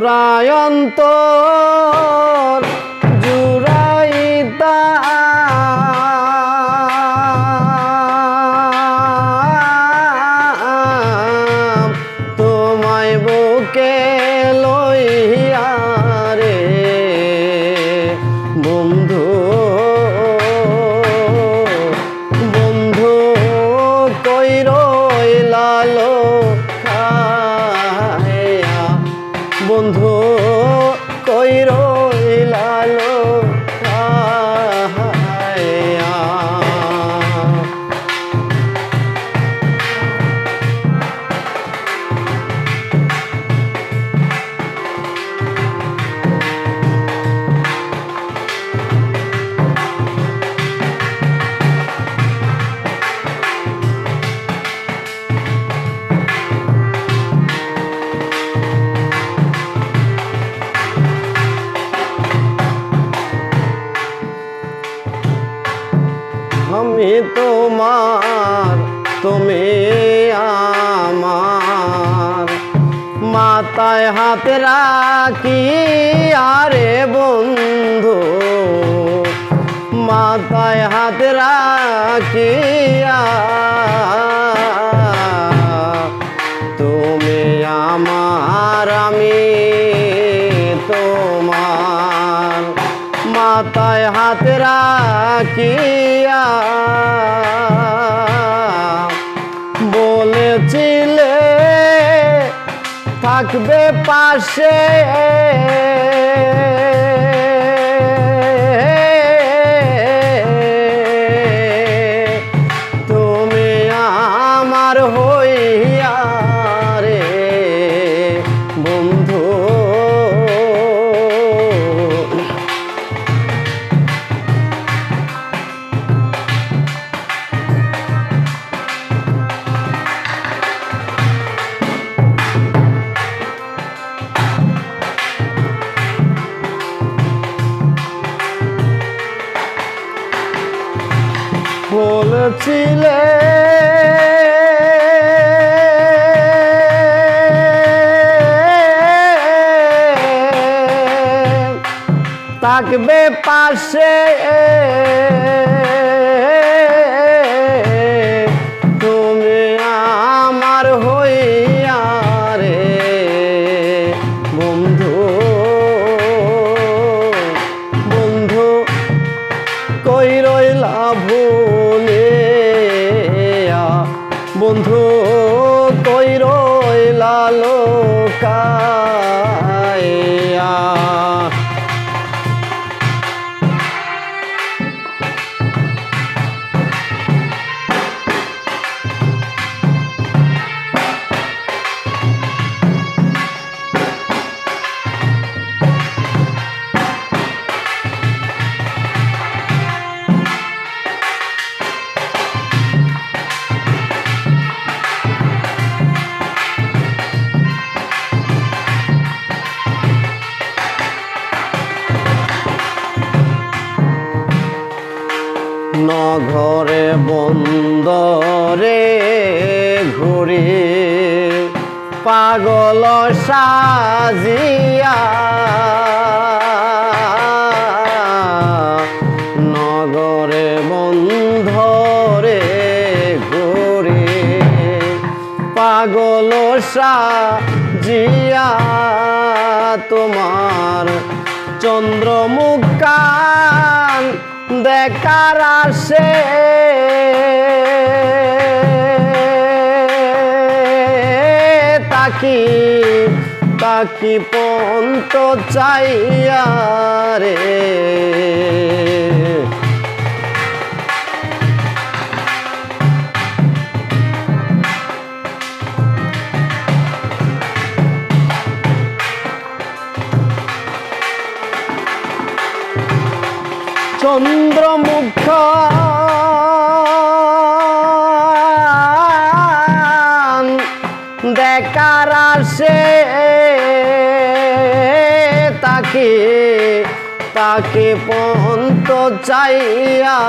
জুরায়ন্তর আমি তোমার তুমি আমার। মাথায় হাত রাখি আরে বন্ধু। মাথায় হাত রাখি তুমি মাথায় হাত রাখিয়া বলেছিলে থাকবে পাশে। বলছিলে থাকবে পাশে। পাগল সাজিয়া। নগরে বন্ধরে ঘুরি পাগল সাজিয়া। তোমার চন্দ্রমুখান দেখার আসে। তাকি তাকি পন্ত চাইয়া রে। চন্দ্রমুখ দেখার আসে তাকে তাকে পন্ত চাইয়া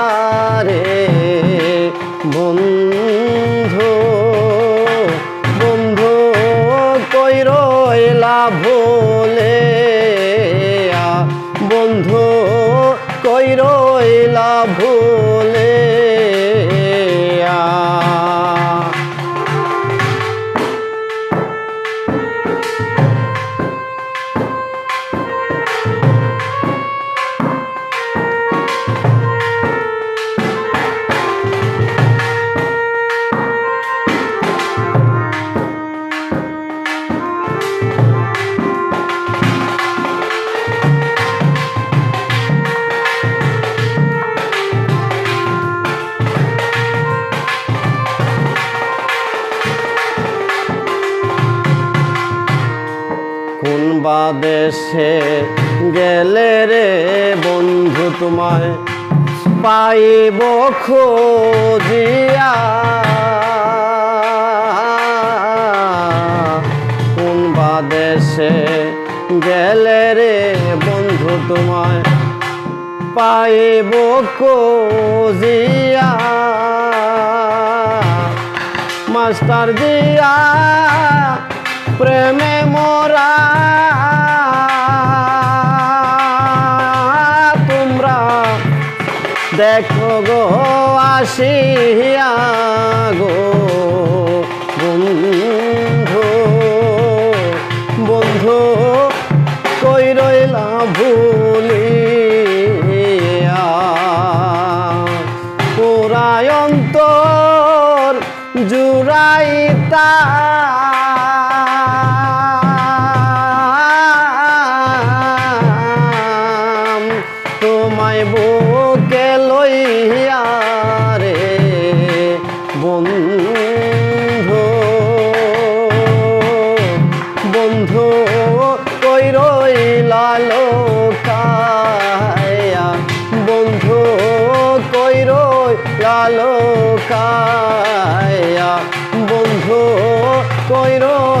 রে। বাদেশে গেলে রে বন্ধু তোমায় পাইব খোঁজিয়া। কোন বাদেশে গেলে রে বন্ধু তোমায় পাইব কোজিয়া মাস্টার জিয়া প্রেমে মোরা দেখো গো আসিয়া গো। তোমায় বুকে লইয়া রে বন্ধু। বন্ধু, কই রইলা লোকায়া? বন্ধু, কই রইলা লোকায়া? বন্ধু, কই লোকায়া